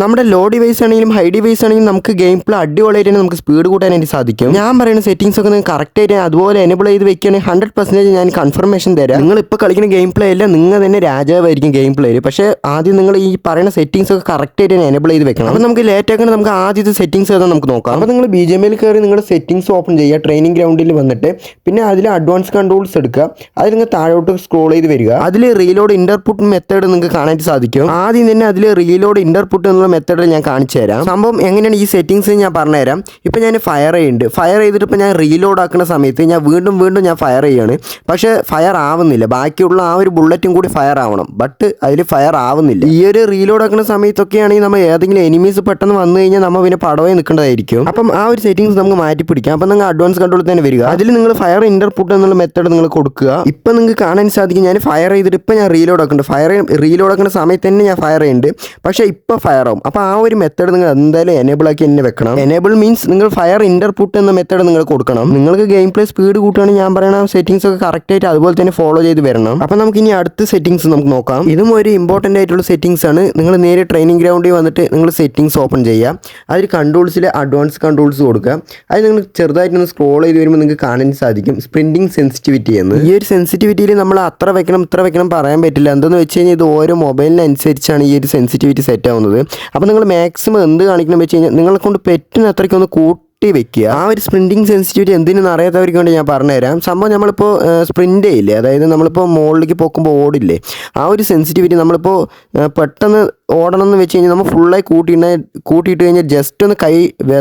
നമ്മുടെ low device ആണെങ്കിലും high device ആണെങ്കിലും നമുക്ക് ഗെയിം പ്ലേ അടിപൊളിയായിട്ട് നമുക്ക് സ്പീഡ് കൂട്ടാനായിട്ട് സാധിക്കും. ഞാൻ പറയുന്ന സെറ്റിംഗ്സ് ഒക്കെ നിങ്ങൾക്ക് കറക്റ്റ് ആയിട്ട് അതുപോലെ എനേബിൾ ചെയ്ത് വെക്കുകയാണെങ്കിൽ ഹൺഡ്രഡ് പെർസെന്റേജ് ഞാൻ കൺഫർമേഷൻ തരാം. നിങ്ങൾ ഇപ്പോൾ കളിക്കുന്ന ഗെയിം പ്ലേ അല്ല നിങ്ങൾ തന്നെ രാജാവായിരിക്കും ഗെയിം പ്ലേയിൽ പക്ഷേ ആദ്യം നിങ്ങൾ ഈ പറയുന്ന സെറ്റിംഗ്സ് ഒക്കെ കറക്റ്റ് ആയിട്ട് എനേബിൾ ചെയ്ത് വെക്കണം. അപ്പോൾ നമുക്ക് ലേറ്റ് ആക്കണം നമുക്ക് ആദ്യത്തെ സെറ്റിംഗ്സ് ഏതാ നമുക്ക് നോക്കാം. അപ്പോൾ നിങ്ങൾ ബി ജെ എമ്മിൽ കയറി നിങ്ങളുടെ സെറ്റിംഗ്സ് ഓപ്പൺ ചെയ്യുക ട്രെയിനിങ് ഗ്രൗണ്ടിൽ വന്നിട്ട്. പിന്നെ അതിൽ അഡ്വാൻസ് കൺട്രോൾസ് എടുക്കുക. അതിൽ നിങ്ങൾ താഴോട്ട് സ്ക്രോൾ ചെയ്ത് വരിക. അതിൽ റീലോഡ് ഇന്റർപുട്ട് മെത്തേഡ് നിങ്ങൾക്ക് കാണാൻ സാധിക്കും. ആദ്യം തന്നെ അതിൽ റീലോഡ് ഇന്റർപുട്ട് മെത്തേഡ് ഞാൻ കാണിച്ചു തരാം. സംഭവം എങ്ങനെയാണ് ഈ സെറ്റിംഗ്സ് ഞാൻ പറഞ്ഞുതരാം ഇപ്പം ഞാൻ ഫയർ ചെയ്യുന്നുണ്ട്. ഫയർ ചെയ്തിട്ട് ഇപ്പം ഞാൻ റീലോഡ് ആക്കുന്ന സമയത്ത് ഞാൻ വീണ്ടും വീണ്ടും ഞാൻ ഫയർ ചെയ്യാണ് പക്ഷേ ഫയർ ആവുന്നില്ല. ബാക്കിയുള്ള ആ ഒരു ബുള്ളറ്റും കൂടി ഫയർ ആവണം. ബട്ട് അതിൽ ഫയർ ആവുന്നില്ല. ഈ ഒരു റീലോഡ് ആക്കുന്ന സമയത്തൊക്കെയാണെങ്കിൽ നമ്മൾ ഏതെങ്കിലും എനിമീസ് പെട്ടെന്ന് വന്നു കഴിഞ്ഞാൽ നമ്മൾ പിന്നെ പടവേ നിൽക്കേണ്ടതായിരിക്കും. അപ്പം ആ ഒരു സെറ്റിംഗ്സ് നമുക്ക് മാറ്റി പിടിക്കാം. അപ്പം നിങ്ങൾ അഡ്വാൻസ് കണ്ട്രോൾ തന്നെ വരിക. അതിൽ നിങ്ങൾ ഫയർ ഇന്റർപുട്ട് എന്നുള്ള മെത്തേഡ് നിങ്ങൾ കൊടുക്കുക. ഇപ്പം നിങ്ങൾക്ക് കാണാൻ സാധിക്കും ഞാൻ ഫയർ ചെയ്തിട്ട് ഇപ്പം ഞാൻ റീലോഡ് ആക്കുന്നുണ്ട്. ഫയർ റീലോഡ് ആക്കുന്ന സമയത്ത് തന്നെ ഞാൻ ഫയർ ചെയ്യുന്നുണ്ട്. പക്ഷേ ഇപ്പോൾ ഫയർ ആവും അപ്പോൾ ആ ഒരു മെത്തേഡ് നിങ്ങൾ എന്തായാലും എനേബിൾ ആക്കി തന്നെ വെക്കണം. എനേബിൾ മീൻസ് നിങ്ങൾ ഫയർ ഇന്റർപുട്ട് എന്ന മെത്തേഡ് നിങ്ങൾ കൊടുക്കണം. നിങ്ങൾക്ക് ഗെയിം പ്ലേ സ്പീഡ് കൂട്ടുകയാണെങ്കിൽ ഞാൻ പറയുന്ന സെറ്റിംഗ്സ് ഒക്കെ കറക്റ്റ് ആയിട്ട് അതുപോലെ തന്നെ ഫോളോ ചെയ്ത് വരണം. അപ്പോൾ നമുക്ക് ഇനി അടുത്ത സെറ്റിംഗ്സ് നമുക്ക് നോക്കാം. ഇതും ഒരു ഇമ്പോർട്ടന്റ് ആയിട്ടുള്ള സെറ്റിംഗ്സ് ആണ്. നിങ്ങൾ നേരെ ട്രെയിനിങ് ഗ്രൗണ്ടിൽ വന്നിട്ട് നിങ്ങൾ സെറ്റിംഗ്സ് ഓപ്പൺ ചെയ്യുക. അതിൽ കൺട്രോൾസിൽ അഡ്വാൻസ് കൺട്രോൾസ് കൊടുക്കുക. അത് നിങ്ങൾ ചെറുതായിട്ടൊന്ന് സ്ക്രോൾ ചെയ്ത് വരുമ്പോൾ നിങ്ങൾക്ക് കാണാൻ സാധിക്കും. സ്പ്രിന്റിംഗ് സെൻസിറ്റിവിറ്റി എന്ന്. ഈ ഒരു സെൻസിറ്റിവിറ്റിയിൽ നമ്മൾ അത്ര വെക്കണം ഇത്ര വെക്കണം പറയാൻ പറ്റില്ല. എന്താണെന്ന് വെച്ച് കഴിഞ്ഞാൽ ഇത് ഓരോ മൊബൈലിനനുസരിച്ചാണ് ഈ ഒരു സെൻസിറ്റിവിറ്റി സെറ്റ് ആവുന്നത്. അപ്പോൾ നിങ്ങൾ മാക്സിമം എന്ത് കാണിക്കണം വെച്ച് കഴിഞ്ഞാൽ നിങ്ങളെ കൊണ്ട് പെറ്റിന് അത്രയ്ക്കൊന്ന് കൂട്ടി വെക്കുക. ആ ഒരു സ്പ്രിന്റിംഗ് സെൻസിറ്റിവിറ്റി എന്തിനെന്ന് അറിയാത്തവർക്ക് വേണ്ടി ഞാൻ പറഞ്ഞുതരാം. സംഭവം നമ്മളിപ്പോൾ സ്പ്രിന്റ് ചെയ്യില്ലേ? അതായത് നമ്മളിപ്പോൾ മുകളിലേക്ക് പോക്കുമ്പോൾ ഓടില്ലേ? ആ ഒരു സെൻസിറ്റിവിറ്റി നമ്മളിപ്പോൾ പെട്ടെന്ന് ഓടണം എന്ന് വെച്ച് കഴിഞ്ഞാൽ നമ്മൾ ഫുള്ളായി കൂട്ടിയിട്ട് കൂട്ടിയിട്ട് കഴിഞ്ഞാൽ ജസ്റ്റ് ഒന്ന് കൈ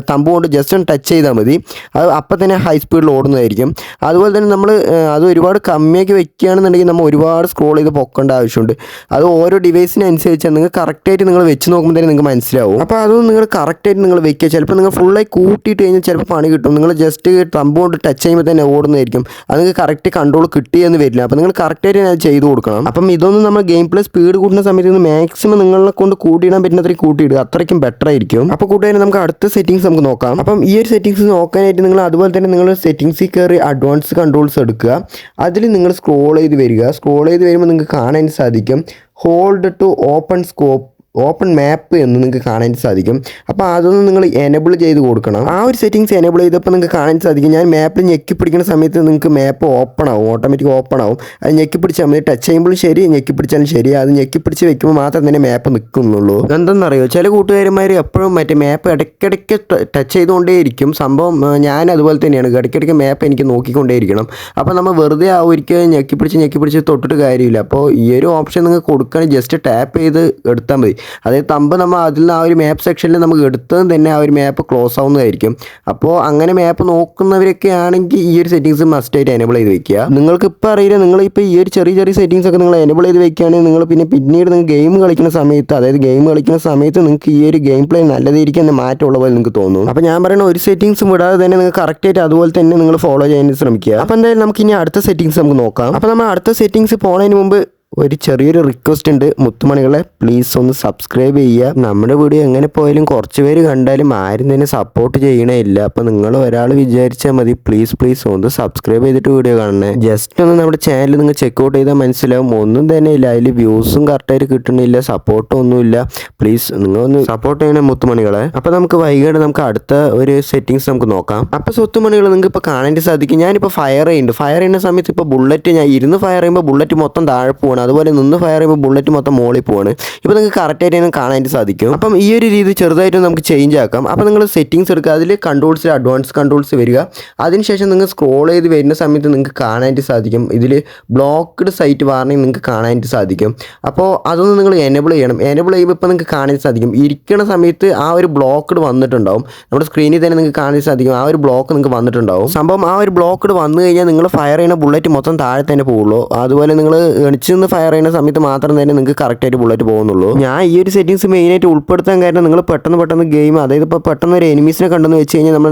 തമ്പ് കൊണ്ട് ജസ്റ്റ് ഒന്ന് ടച്ച് ചെയ്താൽ മതി. അത് അപ്പം തന്നെ ഹൈ സ്പീഡിൽ ഓടുന്നതായിരിക്കും. അതുപോലെ തന്നെ നമ്മൾ അത് ഒരുപാട് കമ്മിയാക്കി വെക്കുകയാണെന്നുണ്ടെങ്കിൽ നമ്മൾ ഒരുപാട് സ്ക്രോൾ ചെയ്ത് പൊക്കേണ്ട ആവശ്യമുണ്ട്. അത് ഓരോ ഡിവൈസിനനുസരിച്ച് നിങ്ങൾ കറക്റ്റായിട്ട് നിങ്ങൾ വെച്ച് നോക്കുമ്പോൾ തന്നെ നിങ്ങൾക്ക് മനസ്സിലാവും. അപ്പോൾ അതൊന്നും നിങ്ങൾ കറക്റ്റായിട്ട് നിങ്ങൾ വെക്കുക. ചിലപ്പോൾ നിങ്ങൾ ഫുള്ളായി കൂട്ടിയിട്ട് കഴിഞ്ഞാൽ ചിലപ്പോൾ പണി കിട്ടും. നിങ്ങൾ ജസ്റ്റ് തമ്പ് കൊണ്ട് ടച്ച് ചെയ്യുമ്പോൾ തന്നെ ഓടുന്നതായിരിക്കും. അത് നിങ്ങൾക്ക് കറക്റ്റ് കൺട്രോൾ കിട്ടിയെന്ന് വരില്ല. അപ്പോൾ നിങ്ങൾ കറക്റ്റായിട്ട് ഞാൻ ചെയ്ത് കൊടുക്കണം. അപ്പം ഇതൊന്നും നമ്മൾ ഗെയിം പ്ലേ സ്പീഡ് കൂട്ടുന്ന സമയത്ത് മാക്സിമം കൊണ്ട് കൂട്ടിയിടാൻ പറ്റുന്ന അത്രയും കൂട്ടിയിടുക. അത്രയ്ക്കും ബെറ്റർ ആയിരിക്കും. അപ്പോൾ കൂട്ടുകാരെ നമുക്ക് അടുത്ത സെറ്റിംഗ്സ് നമുക്ക് നോക്കാം. അപ്പം ഈ ഒരു സെറ്റിംഗ്സ് നോക്കാനായിട്ട് നിങ്ങൾ അതുപോലെ തന്നെ നിങ്ങൾ സെറ്റിംഗ്സിൽ കയറി അഡ്വാൻസ് കൺട്രോൾസ് എടുക്കുക. അതിൽ നിങ്ങൾ സ്ക്രോൾ ചെയ്ത് വരിക. സ്ക്രോൾ ചെയ്ത് വരുമ്പോൾ നിങ്ങൾക്ക് കാണാൻ സാധിക്കും. Hold to open scope open map എന്ന് നിങ്ങൾക്ക് കാണാൻ സാധിക്കും. അപ്പോൾ അതൊന്ന് നിങ്ങൾ എനേബിൾ ചെയ്ത് കൊടുക്കണം. ആ ഒരു സെറ്റിങ്സ് എനേബിൾ ചെയ്തപ്പോൾ നിങ്ങൾക്ക് കാണാൻ സാധിക്കും. ഞാൻ മാപ്പിൽ ഞെക്കി പിടിക്കുന്ന സമയത്ത് നിങ്ങൾക്ക് മാപ്പ് ഓപ്പൺ ആവും. ഓട്ടോമാറ്റിക് ഓപ്പൺ ആവും. അത് ഞെക്കി പിടിച്ചാൽ മതി. ടച്ച് ചെയ്യുമ്പോഴും ശരി ഞെക്കി പിടിച്ചാലും ശരി. അത് ഞെക്കി പിടിച്ച് വെക്കുമ്പോൾ മാത്രം തന്നെ മാപ്പ് നിൽക്കുന്നുള്ളൂ. എന്തെന്നറിയോ ചില കൂട്ടുകാരന്മാർ എപ്പോഴും മറ്റേ മാപ്പ് ഇടയ്ക്കിടയ്ക്ക് ടച്ച് ചെയ്തുകൊണ്ടേയിരിക്കും. സംഭവം ഞാൻ അതുപോലെ തന്നെയാണ്. ഇടയ്ക്കിടയ്ക്ക് മാപ്പ് എനിക്ക് നോക്കിക്കൊണ്ടേയിരിക്കണം. അപ്പോൾ നമ്മൾ വെറുതെ ആ ഒരിക്കൽ ഞെക്കി പിടിച്ച് ഞെക്കി പിടിച്ച് തൊട്ടിട്ട് കാര്യമില്ല. അപ്പോൾ ഈ ഒരു ഓപ്ഷൻ നിങ്ങൾക്ക് കൊടുക്കുകയാണെങ്കിൽ ജസ്റ്റ് ടാപ്പ് ചെയ്ത് എടുത്താൽ മതി. അതായത് തമ്പ് നമ്മൾ അതിൽ നിന്ന് ആ ഒരു മാപ്പ് സെക്ഷനിൽ നമുക്ക് എടുത്തതും തന്നെ ആ ഒരു മാപ്പ് ക്ലോസ് ആവുന്നതായിരിക്കും. അപ്പോൾ അങ്ങനെ മാപ്പ് നോക്കുന്നവരൊക്കെ ആണെങ്കിൽ ഈ ഒരു സെറ്റിങ്സ് മസ്റ്റായിട്ട് എനേബിൾ ചെയ്ത് വെക്കുക. നിങ്ങൾക്ക് ഇപ്പോൾ അറിയില്ല നിങ്ങൾ ഇപ്പോൾ ഈ ഒരു ചെറിയ ചെറിയ സെറ്റിങ്സ് ഒക്കെ നിങ്ങൾ എനേബിൾ ചെയ്ത് വെക്കുകയാണെങ്കിൽ നിങ്ങൾ പിന്നെ പിന്നീട് നിങ്ങൾ ഗെയിം കളിക്കുന്ന സമയത്ത് അതായത് ഗെയിം കളിക്കുന്ന സമയത്ത് നിങ്ങൾക്ക് ഈ ഒരു ഗെയിം പ്ലേ നല്ലതായിരിക്കും എന്ന് മാറ്റമുള്ള പോലെ നിങ്ങൾക്ക് തോന്നും. അപ്പോൾ ഞാൻ പറയുന്ന ഒരു സെറ്റിങ്സും വിടാതെ തന്നെ നിങ്ങൾ കറക്റ്റായിട്ട് അതുപോലെ തന്നെ നിങ്ങൾ ഫോളോ ചെയ്യാൻ ശ്രമിക്കുക. അപ്പോൾ എന്തായാലും നമുക്ക് ഇനി അടുത്ത സെറ്റിങ്സ് നമുക്ക് നോക്കാം. അപ്പോൾ നമ്മൾ അടുത്ത സെറ്റിങ്സ് പോണതിന് മുമ്പ് ഒരു ചെറിയൊരു റിക്വസ്റ്റ് ഉണ്ട്. മുത്തുമണികളെ പ്ലീസ് ഒന്ന് സബ്സ്ക്രൈബ് ചെയ്യുക. നമ്മുടെ വീഡിയോ എങ്ങനെ പോയാലും കുറച്ച് പേര് കണ്ടാലും ആരും തന്നെ സപ്പോർട്ട് ചെയ്യണേ ഇല്ല. അപ്പോൾ നിങ്ങൾ ഒരാൾ വിചാരിച്ചാൽ മതി. പ്ലീസ് പ്ലീസ് ഒന്ന് സബ്സ്ക്രൈബ് ചെയ്തിട്ട് വീഡിയോ കാണണേ. ജസ്റ്റ് ഒന്ന് നമ്മുടെ ചാനൽ നിങ്ങൾ ചെക്കൗട്ട് ചെയ്താൽ മനസ്സിലാവും. ഒന്നും തന്നെ ഇല്ല. അതിൽ വ്യൂസും കറക്റ്റായിട്ട് കിട്ടണില്ല സപ്പോർട്ടും ഒന്നുമില്ല പ്ലീസ് നിങ്ങൾ ഒന്ന് സപ്പോർട്ട് ചെയ്യണേ മുത്തുമണികളെ. അപ്പോൾ നമുക്ക് വൈകിട്ട് നമുക്ക് അടുത്ത ഒരു സെറ്റിങ്സ് നമുക്ക് നോക്കാം. അപ്പോൾ സ്വത്തുമണികൾ നിങ്ങൾക്ക് ഇപ്പോൾ കാണാൻ സാധിക്കും. ഞാനിപ്പോൾ ഫയർ ചെയ്യുന്നുണ്ട്. ഫയർ ചെയ്യുന്ന സമയത്ത് ഇപ്പോൾ ബുള്ളറ്റ് ഞാൻ ഇരുന്ന് ഫയർ ചെയ്യുമ്പോൾ ബുള്ളറ്റ് മൊത്തം താഴെ പോവാണ് അതുപോലെ നിന്ന് ഫയർ ചെയ്യുമ്പോൾ ബുള്ളറ്റ് മൊത്തം മോളിൽ പോവാണ്. ഇപ്പോൾ നിങ്ങൾക്ക് കറക്റ്റായിട്ട് കാണാൻ സാധിക്കും. അപ്പം ഈ ഒരു രീതി ചെറുതായിട്ട് നമുക്ക് ചേഞ്ച് ആക്കാം. അപ്പോൾ നിങ്ങൾ സെറ്റിങ്സ് എടുക്കുക. അതിൽ കൺട്രോൾസിൽ അഡ്വാൻസ് കൺട്രോൾസ് വരിക. അതിനുശേഷം നിങ്ങൾ സ്ക്രോൾ ചെയ്ത് വരുന്ന സമയത്ത് നിങ്ങൾക്ക് കാണാനായിട്ട് സാധിക്കും. ഇതിൽ ബ്ലോക്ക്ഡ് സൈറ്റ് വാർണിംഗ് നിങ്ങൾക്ക് കാണാനായിട്ട് സാധിക്കും. അപ്പോൾ അതൊന്ന് നിങ്ങൾ എനേബിൾ ചെയ്യണം. എനേബിൾ ചെയ്യുമ്പോൾ ഇപ്പോൾ നിങ്ങൾക്ക് കാണാൻ സാധിക്കും. ഇരിക്കുന്ന സമയത്ത് ആ ഒരു ബ്ലോക്ക്ഡ് വന്നിട്ടുണ്ടാവും. നമ്മുടെ സ്ക്രീനിൽ തന്നെ നിങ്ങൾക്ക് കാണാൻ സാധിക്കും. ആ ഒരു ബ്ലോക്ക് നിങ്ങൾക്ക് വന്നിട്ടുണ്ടാവും. സംഭവം ആ ഒരു ബ്ലോക്ക്ഡ് വന്നു കഴിഞ്ഞാൽ നിങ്ങൾ ഫയർ ചെയ്യുന്ന ബുള്ളറ്റ് മൊത്തം താഴെ തന്നെ പോവുള്ളൂ അതുപോലെ നിങ്ങൾ എണിച്ച് നിന്ന് ഫയർ ചെയ്യുന്ന സമയത്ത് മാത്രം തന്നെ നിങ്ങൾക്ക് കറക്റ്റായിട്ട് ബുള്ളറ്റ് പോകുന്നുള്ളൂ. ഞാൻ ഈ ഒരു സെറ്റിങ്സ് മെയിനായിട്ട് ഉൾപ്പെടുത്താൻ കാരണം നിങ്ങൾ പെട്ടെന്ന് പെട്ടെന്ന് ഗെയിം അതായത് ഇപ്പോൾ പെട്ടെന്ന് ഒരു എനിമീസിനെ കണ്ടെന്ന് വെച്ച് കഴിഞ്ഞാൽ നമ്മൾ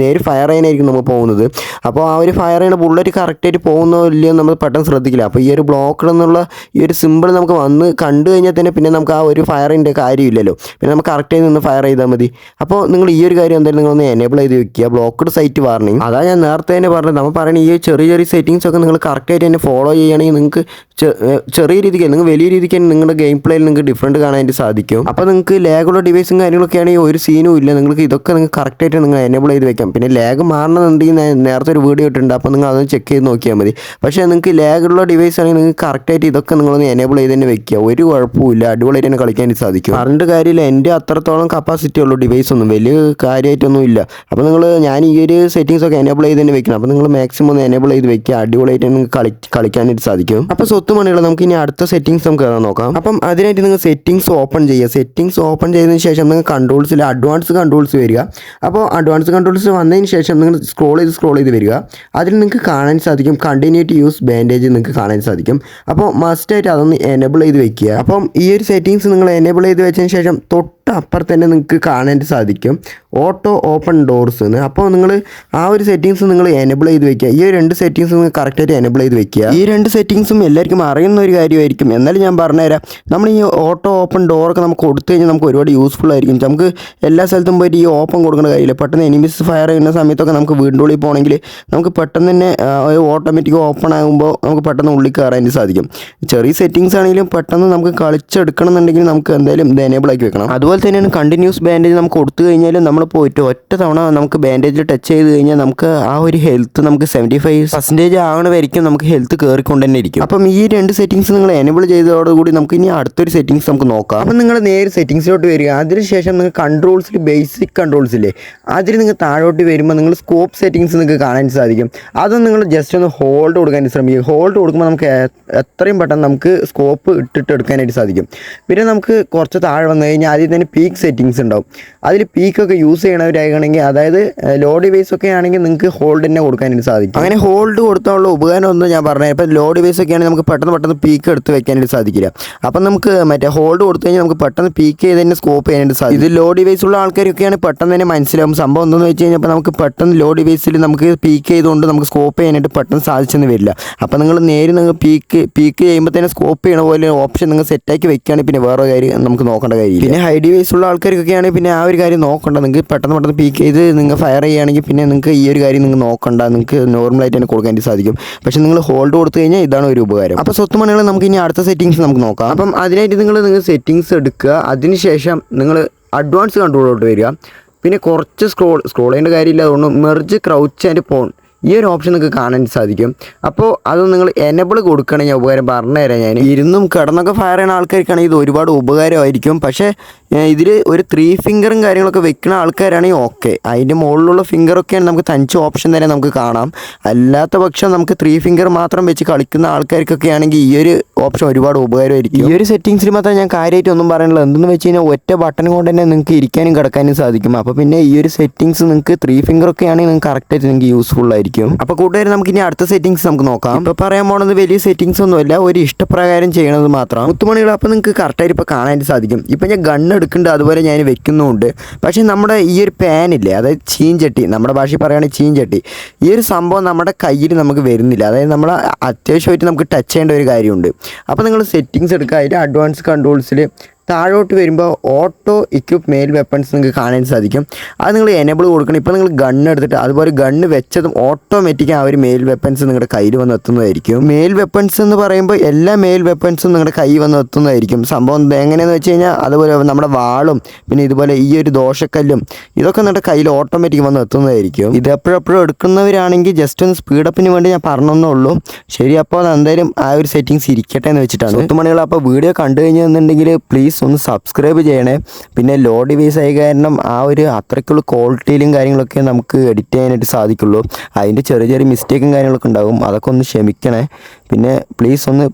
നേരെ ഫയർ ചെയ്യാനായിരിക്കും നമ്മൾ പോകുന്നത്. അപ്പോൾ ആ ഒരു ഫയർ ചെയ്യുന്ന ബുള്ളറ്റ് കറക്റ്റായിട്ട് പോകുന്നോ ഇല്ലയോ നമ്മൾ പെട്ടെന്ന് ശ്രദ്ധിക്കില്ല. അപ്പോൾ ഈ ഒരു ബ്ലോക്ക് എന്നുള്ള ഈ ഒരു സിമ്പിൾ നമുക്ക് വന്ന് കണ്ടു കഴിഞ്ഞാൽ തന്നെ പിന്നെ നമുക്ക് ആ ഒരു ഫയറിന്റെ കാര്യമില്ലല്ലോ പിന്നെ നമുക്ക് കറക്റ്റായി നിന്ന് ഫയർ ചെയ്താൽ മതി. അപ്പോൾ നിങ്ങൾ ഈ ഒരു കാര്യം എന്തായാലും നിങ്ങൾ ഒന്ന് എനേബിൾ ചെയ്ത് വെക്കുക. ബ്ലോക്ക്ഡ് സൈറ്റ് വാർണിംഗ് അതാ ഞാൻ നേരത്തെ തന്നെ പറഞ്ഞത്. നമ്മൾ പറയുന്ന ഈ ചെറിയ ചെറിയ സെറ്റിംഗ്സ് ഒക്കെ നിങ്ങൾ കറക്റ്റായിട്ട് തന്നെ ഫോളോ ചെയ്യുകയാണെങ്കിൽ നിങ്ങൾക്ക് ചെറിയ രീതിക്ക് നിങ്ങൾ വലിയ രീതിക്ക് തന്നെ നിങ്ങളുടെ ഗെയിം പ്ലേയിൽ നിങ്ങൾക്ക് ഡിഫറന്റ് കാണാനായിട്ട് സാധിക്കും. അപ്പോൾ നിങ്ങൾക്ക് ലാഗുള്ള ഡിവൈസും കാര്യങ്ങളൊക്കെ ആണെങ്കിൽ ഒരു സീനും ഇല്ല. നിങ്ങൾക്ക് ഇതൊക്കെ നിങ്ങൾക്ക് കറക്റ്റായിട്ട് നിങ്ങൾ എനേബിൾ ചെയ്ത് വെക്കാം. പിന്നെ ലാഗ് മാറണമെന്നുണ്ടെങ്കിൽ നേരത്തെ ഒരു വീഡിയോ ഇട്ടിട്ടുണ്ട്. അപ്പോൾ നിങ്ങൾ അതൊന്ന് ചെക്ക് ചെയ്ത് നോക്കിയാൽ മതി. പക്ഷേ നിങ്ങൾക്ക് ലാഗുള്ള ഡിവൈസ് ആണെങ്കിൽ നിങ്ങൾക്ക് കറക്റ്റായിട്ട് ഇതൊക്കെ നിങ്ങളൊന്ന് എനേബിൾ ചെയ്ത് തന്നെ വെക്കുക. ഒരു കുഴപ്പമില്ല അടിപൊളിയായിട്ട് തന്നെ കളിക്കാൻ സാധിക്കും. പറഞ്ഞിട്ട് കാര്യമില്ല. എന്റെ അത്രത്തോളം കപ്പാസിറ്റി ഉള്ളൂ ഡിവൈസ് ഒന്നും വലിയ കാര്യമായിട്ടൊന്നും ഇല്ല. അപ്പോൾ നിങ്ങൾ ഞാൻ ഈ ഒരു സെറ്റിങ്സ് ഒക്കെ എനേബിൾ ചെയ്ത് തന്നെ വെക്കണം. അപ്പോൾ നിങ്ങൾ മാക്സിമം ഒന്ന് എനേബിൾ ചെയ്ത് വെക്കുക. അടിപൊളിയായിട്ട് നിങ്ങൾക്ക് കളി കളിക്കാനായിട്ട് സാധിക്കും. അപ്പോൾ സ്വത്ത് മണികൾ നമുക്ക് ഇനി അടുത്ത സെറ്റിംഗ്സ് നമുക്ക് ഏതാ നോക്കാം. അപ്പം അതിനായിട്ട് നിങ്ങൾ സെറ്റിംഗ്സ് ഓപ്പൺ ചെയ്യുക. സെറ്റിംഗ്സ് ഓപ്പൺ ചെയ്തതിന് ശേഷം നിങ്ങൾ കൺട്രോൾസിൽ അഡ്വാൻസ് കൺട്രോൾസ് വരിക. അപ്പോൾ അഡ്വാൻസ് കൺട്രോൾസ് വന്നതിന് ശേഷം നിങ്ങൾ സ്ക്രോൾ ചെയ്ത് സ്ക്രോൾ ചെയ്ത് വരിക. അതിൽ നിങ്ങൾക്ക് കാണാൻ സാധിക്കും. കണ്ടിന്യൂ ടു യൂസ് ബാൻഡേജ് നിങ്ങൾക്ക് കാണാൻ സാധിക്കും. അപ്പോൾ മസ്റ്റ് ആയിട്ട് അതൊന്ന് എനേബിൾ ചെയ്ത് വെക്കുക. അപ്പം ഈ ഒരു സെറ്റിംഗ്സ് നിങ്ങൾ എനേബിൾ ചെയ്ത് വെച്ചതിന് ശേഷം തൊട്ട് അപ്പുറത്ത് തന്നെ നിങ്ങൾക്ക് കാണാൻ സാധിക്കും. ഓട്ടോ ഓപ്പൺ ഡോർസ് എന്ന്. അപ്പോൾ നിങ്ങൾ ആ ഒരു സെറ്റിങ്സ് നിങ്ങൾ എനബിൾ ചെയ്ത് വെക്കുക. ഈ രണ്ട് സെറ്റിങ്സ് നിങ്ങൾ കറക്റ്റായിട്ട് എനബിൾ ചെയ്ത് വെക്കുക. ഈ രണ്ട് സെറ്റിങ്സും എല്ലാവർക്കും അറിയുന്ന ഒരു കാര്യമായിരിക്കും. എന്നാലും ഞാൻ പറഞ്ഞുതരാം. നമ്മൾ ഈ ഓട്ടോ ഓപ്പൺ ഡോറൊക്കെ നമുക്ക് കൊടുത്തു കഴിഞ്ഞാൽ നമുക്ക് ഒരുപാട് യൂസ്ഫുൾ ആയിരിക്കും. നമുക്ക് എല്ലാ സ്ഥലത്തും പോയിട്ട് ഈ ഓപ്പൺ കൊടുക്കേണ്ട കാര്യമില്ല. പെട്ടെന്ന് എനിമിസ് ഫയർ ചെയ്യുന്ന സമയത്തൊക്കെ നമുക്ക് വീണ്ടും ഉള്ളിൽ പോകണമെങ്കിൽ നമുക്ക് പെട്ടെന്ന് തന്നെ ഓട്ടോമാറ്റിക് ഓപ്പൺ ആകുമ്പോൾ നമുക്ക് പെട്ടെന്ന് ഉള്ളിൽ കയറാൻ സാധിക്കും. ചെറിയ സെറ്റിങ്സ് ആണെങ്കിലും പെട്ടെന്ന് നമുക്ക് കളിച്ചെടുക്കണം എന്നുണ്ടെങ്കിൽ നമുക്ക് എന്തായാലും ഇത് എനേബിൾ ആക്കി വെക്കണം. അതുപോലെ തന്നെയാണ് കണ്ടിന്യൂസ് ബാൻഡേജ് നമുക്ക് കൊടുത്തു കഴിഞ്ഞാൽ നമ്മൾ പോയിട്ട് ഒറ്റ തവണ നമുക്ക് ബാൻഡേജിൽ ടച്ച് ചെയ്ത് കഴിഞ്ഞാൽ നമുക്ക് ആ ഒരു ഹെൽത്ത് നമുക്ക് സെവന്റി ഫൈവ് പെർസെന്റേജ് ആവണവരിക്കും നമുക്ക് ഹെൽത്ത് കയറിക്കൊണ്ട് തന്നെ ഇരിക്കും. അപ്പം ഈ രണ്ട് സെറ്റിങ്സ് നിങ്ങൾ എനേബിൾ ചെയ്തതോടുകൂടി നമുക്ക് ഇനി അടുത്തൊരു സെറ്റിങ്സ് നമുക്ക് നോക്കാം. അപ്പം നിങ്ങൾ നേരെ സെറ്റിങ്സിലോട്ട് വരിക. അതിനുശേഷം നിങ്ങൾ കൺട്രോൾസിൽ ബേസിക് കൺട്രോൾസ് ഇല്ലേ? അതിൽ നിങ്ങൾ താഴോട്ട് വരുമ്പോൾ നിങ്ങൾ സ്കോപ്പ് സെറ്റിങ്സ് നിങ്ങൾക്ക് കാണാൻ സാധിക്കും. അതൊന്നും നിങ്ങൾ ജസ്റ്റ് ഒന്ന് ഹോൾഡ് കൊടുക്കാൻ ശ്രമിക്കുക. ഹോൾഡ് കൊടുക്കുമ്പോൾ നമുക്ക് എത്രയും പെട്ടെന്ന് നമുക്ക് സ്കോപ്പ് ഇട്ടിട്ട് എടുക്കാനായിട്ട് സാധിക്കും. പിന്നെ നമുക്ക് കുറച്ച് താഴെ വന്നു കഴിഞ്ഞാൽ ആദ്യം തന്നെ പീക്ക് സെറ്റിങ്സ് ഉണ്ടാവും. അതിൽ പീക്കൊക്കെ യൂസ് ചെയ്യണവരായിരിക്കണമെങ്കിൽ അതായത് ലോ ഡിവൈസ് ഒക്കെ ആണെങ്കിൽ നിങ്ങൾക്ക് ഹോൾഡ് തന്നെ കൊടുക്കാനായിട്ട് സാധിക്കും. അങ്ങനെ ഹോൾഡ് കൊടുത്താനുള്ള ഉപകാരം ഒന്നും ഞാൻ പറഞ്ഞു ഇപ്പോൾ ലോ ഡിവൈസ് ഒക്കെ ആണെങ്കിൽ നമുക്ക് പെട്ടെന്ന് പെട്ടെന്ന് പീക്ക് എടുത്ത് വെക്കാനായിട്ട് സാധിക്കില്ല. അപ്പം നമുക്ക് മറ്റേ ഹോൾഡ് കൊടുത്തു കഴിഞ്ഞാൽ നമുക്ക് പെട്ടെന്ന് പീക്ക് ചെയ്ത് തന്നെ സ്കോപ്പ് ചെയ്യാനായിട്ട് സാധിക്കും. ഇത് ലോ ഡിവൈസ് ഉള്ള ആൾക്കാരൊക്കെയാണ് പെട്ടെന്ന് തന്നെ മനസ്സിലാവും. സംഭവം എന്തെന്ന് വെച്ച് കഴിഞ്ഞാൽ നമുക്ക് പെട്ടെന്ന് ലോ ഡിവൈസിൽ നമുക്ക് പീക്ക് ചെയ്തുകൊണ്ട് നമുക്ക് സ്കോപ്പ് ചെയ്യാനായിട്ട് പെട്ടെന്ന് സാധിച്ചെന്ന് വരില്ല. അപ്പം നിങ്ങൾ നേരെ നിങ്ങൾ പീക്ക് പീക്ക് ചെയ്യുമ്പോൾ തന്നെ സ്കോപ്പ് ചെയ്യണ പോലെ ഓപ്ഷൻ നിങ്ങൾ സെറ്റാക്കി വെക്കുകയാണെങ്കിൽ പിന്നെ വേറെ കാര്യം നമുക്ക് നോക്കേണ്ട കാര്യം പിന്നെ ഹൈ ഡിവൈസ് ഉള്ള ആൾക്കാർക്കൊക്കെയാണെങ്കിൽ പിന്നെ ആ ഒരു കാര്യം നോക്കണ്ട. നിങ്ങൾക്ക് പെട്ടെന്ന് പെട്ടെന്ന് പീക്ക് ചെയ്ത് നിങ്ങൾ ഫയർ ചെയ്യുകയാണെങ്കിൽ പിന്നെ നിങ്ങൾക്ക് ഈ ഒരു കാര്യം നിങ്ങൾ നോക്കണ്ട. നിങ്ങൾക്ക് നോർമലായിട്ട് തന്നെ കൊടുക്കാൻ സാധിക്കും. പക്ഷേ നിങ്ങൾ ഹോൾഡ് കൊടുത്തു കഴിഞ്ഞാൽ ഇതാണ് ഒരു ഉപകാരം. അപ്പോൾ സ്വത്ത് മണികൾ നമുക്ക് ഇനി അടുത്ത സെറ്റിങ്സ് നമുക്ക് നോക്കാം. അപ്പം അതിനായിട്ട് നിങ്ങൾ നിങ്ങൾ സെറ്റിങ്സ് എടുക്കുക. അതിനുശേഷം നിങ്ങൾ അഡ്വാൻസ് കൺട്രോളിലോട്ട് വരിക. പിന്നെ കുറച്ച് സ്ക്രോൾ സ്ക്രോൾ ചെയ്യേണ്ട കാര്യമില്ല. അതുകൊണ്ട് മെർജ് ക്രൗച്ച് ആൻഡ് പോൺ ഈ ഒരു ഓപ്ഷൻ നിങ്ങൾക്ക് കാണാൻ സാധിക്കും. അപ്പോൾ അത് നിങ്ങൾ എനബിൾ കൊടുക്കണമെങ്കിൽ ഉപകാരം പറഞ്ഞുതരാം ഞാൻ. ഇരുന്നും കിടന്നൊക്കെ ഫയർ ചെയ്യുന്ന ആൾക്കാർക്കാണെങ്കിൽ ഇത് ഒരുപാട് ഉപകാരമായിരിക്കും. പക്ഷേ ഇതിൽ ഒരു ത്രീ ഫിംഗറും കാര്യങ്ങളൊക്കെ വെക്കുന്ന ആൾക്കാരാണെങ്കിൽ ഓക്കെ അതിന്റെ മുകളിലുള്ള ഫിംഗറൊക്കെയാണ് നമുക്ക് തനിച്ച് ഓപ്ഷൻ തന്നെ നമുക്ക് കാണാം. അല്ലാത്ത പക്ഷം നമുക്ക് ത്രീ ഫിംഗർ മാത്രം വെച്ച് കളിക്കുന്ന ആൾക്കാർക്കൊക്കെ ആണെങ്കിൽ ഈ ഒരു ഓപ്ഷൻ ഒരുപാട് ഉപകാരമായിരിക്കും. ഈ ഒരു സെറ്റിങ്സിൽ മാത്രം ഞാൻ കാര്യമായിട്ട് ഒന്നും പറയാനുള്ളത് എന്തെന്ന് വെച്ച് കഴിഞ്ഞാൽ ഒറ്റ ബട്ടൺ കൊണ്ട് തന്നെ നിങ്ങൾക്ക് ഇരിക്കാനും കിടക്കാനും സാധിക്കും. അപ്പോൾ പിന്നെ ഈ ഒരു സെറ്റിങ്സ് നിങ്ങൾക്ക് ത്രീ ഫിംഗർ ഒക്കെ ആണെങ്കിൽ നിങ്ങൾക്ക് കറക്റ്റായിട്ട് നിങ്ങൾക്ക് യൂസ്ഫുൾ ആയിരിക്കും. അപ്പോൾ കൂട്ടുകാർ നമുക്ക് ഇനി അടുത്ത സെറ്റിങ്സ് നമുക്ക് നോക്കാം. ഇപ്പോൾ പറയാൻ പോണത് വലിയ സെറ്റിങ്സ് ഒന്നുമല്ല ഒരു ഇഷ്ടപ്രകാരം ചെയ്യണത് മാത്രം. മുത്തുമണികൾ അപ്പോൾ നിങ്ങൾക്ക് കറക്റ്റായിട്ട് ഇപ്പോൾ കാണാനായിട്ട് സാധിക്കും. ഇപ്പോൾ ഞാൻ ഗണ്ണ് എടുക്കുന്നുണ്ട് അതുപോലെ ഞാൻ വെക്കുന്നുമുണ്ട്. പക്ഷേ നമ്മുടെ ഈ ഒരു പാനില്ലേ അതായത് ചീഞ്ചട്ടി നമ്മുടെ ഭാഷയിൽ പറയുകയാണെങ്കിൽ ചീഞ്ചട്ടി ഈ ഒരു സംഭവം നമ്മുടെ കയ്യിൽ നമുക്ക് വരുന്നില്ല. അതായത് നമ്മൾ അത്യാവശ്യമായിട്ട് നമുക്ക് ടച്ച് ചെയ്യേണ്ട ഒരു കാര്യമുണ്ട്. അപ്പോൾ നിങ്ങൾ സെറ്റിങ്സ് എടുക്കുക അതിൽ അഡ്വാൻസ് കൺട്രോൾസിൽ താഴോട്ട് വരുമ്പോൾ ഓട്ടോ ഇക്വിപ്പ് മെയിൽ വെപ്പൺസ് നിങ്ങൾക്ക് കാണാൻ സാധിക്കും. അത് നിങ്ങൾ എനേബിൾ കൊടുക്കണം. ഇപ്പോൾ നിങ്ങൾ ഗണ്ണ് എടുത്തിട്ട് അതുപോലെ ഗണ്ണ് വെച്ചതും ഓട്ടോമാറ്റിക് ആ ഒരു മെയിൽ വെപ്പൺസ് നിങ്ങളുടെ കയ്യിൽ വന്ന് എത്തുന്നതായിരിക്കും. മെയിൽ വെപ്പൺസ് എന്ന് പറയുമ്പോൾ എല്ലാ മെയിൽ വെപ്പൺസും നിങ്ങളുടെ കൈ വന്ന് എത്തുന്നതായിരിക്കും. സംഭവം എങ്ങനെയെന്ന് വെച്ച് കഴിഞ്ഞാൽ അതുപോലെ നമ്മുടെ വാളും പിന്നെ ഇതുപോലെ ഈ ഒരു ദോഷക്കല്ലും ഇതൊക്കെ നിങ്ങളുടെ കയ്യിൽ ഓട്ടോമാറ്റിക് വന്ന് എത്തുന്നതായിരിക്കും. ഇത് എപ്പോഴെപ്പോഴും എടുക്കുന്നവരാണെങ്കിൽ ജസ്റ്റ് ഒന്ന് സ്പീഡപ്പിന് വേണ്ടി ഞാൻ പറഞ്ഞെന്നേ ഉള്ളൂ. ശരി അപ്പോൾ എന്തായാലും ആ ഒരു സെറ്റിങ്സ് ഇരിക്കട്ടെ എന്ന് വെച്ചിട്ടാണ്. ഒത്തുമണികൾ അപ്പോൾ വീഡിയോ കണ്ടു കഴിഞ്ഞെന്നുണ്ടെങ്കിൽ പ്ലീസ് ഒന്ന് സബ്സ്ക്രൈബ് ചെയ്യണേ. പിന്നെ ലോ ഡിവൈസ് ആയ കാരണം ആ ഒരു അത്രയ്ക്കുള്ള ക്വാളിറ്റിയിലും കാര്യങ്ങളൊക്കെ നമുക്ക് എഡിറ്റ് ചെയ്യാനായിട്ട് സാധിക്കുള്ളൂ. അതിന്റെ ചെറിയ ചെറിയ മിസ്റ്റേക്കും കാര്യങ്ങളൊക്കെ ഉണ്ടാകും അതൊക്കെ ഒന്ന് ക്ഷമിക്കണേ. പിന്നെ പ്ലീസ് ഒന്ന്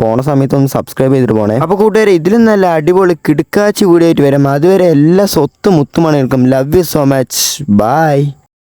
പോണ സമയത്ത് ഒന്ന് സബ്സ്ക്രൈബ് ചെയ്തിട്ട് പോണേ. അപ്പോൾ കൂട്ടുകാരെ ഇതിലും നല്ല അടിപൊളി കിടുക്കാച്ചി വീഡിയോ ആയിട്ട് വരാം. അതുവരെ എല്ലാ സ്വത്തും മുത്തുമാണ് നിൽക്കും love you so much bye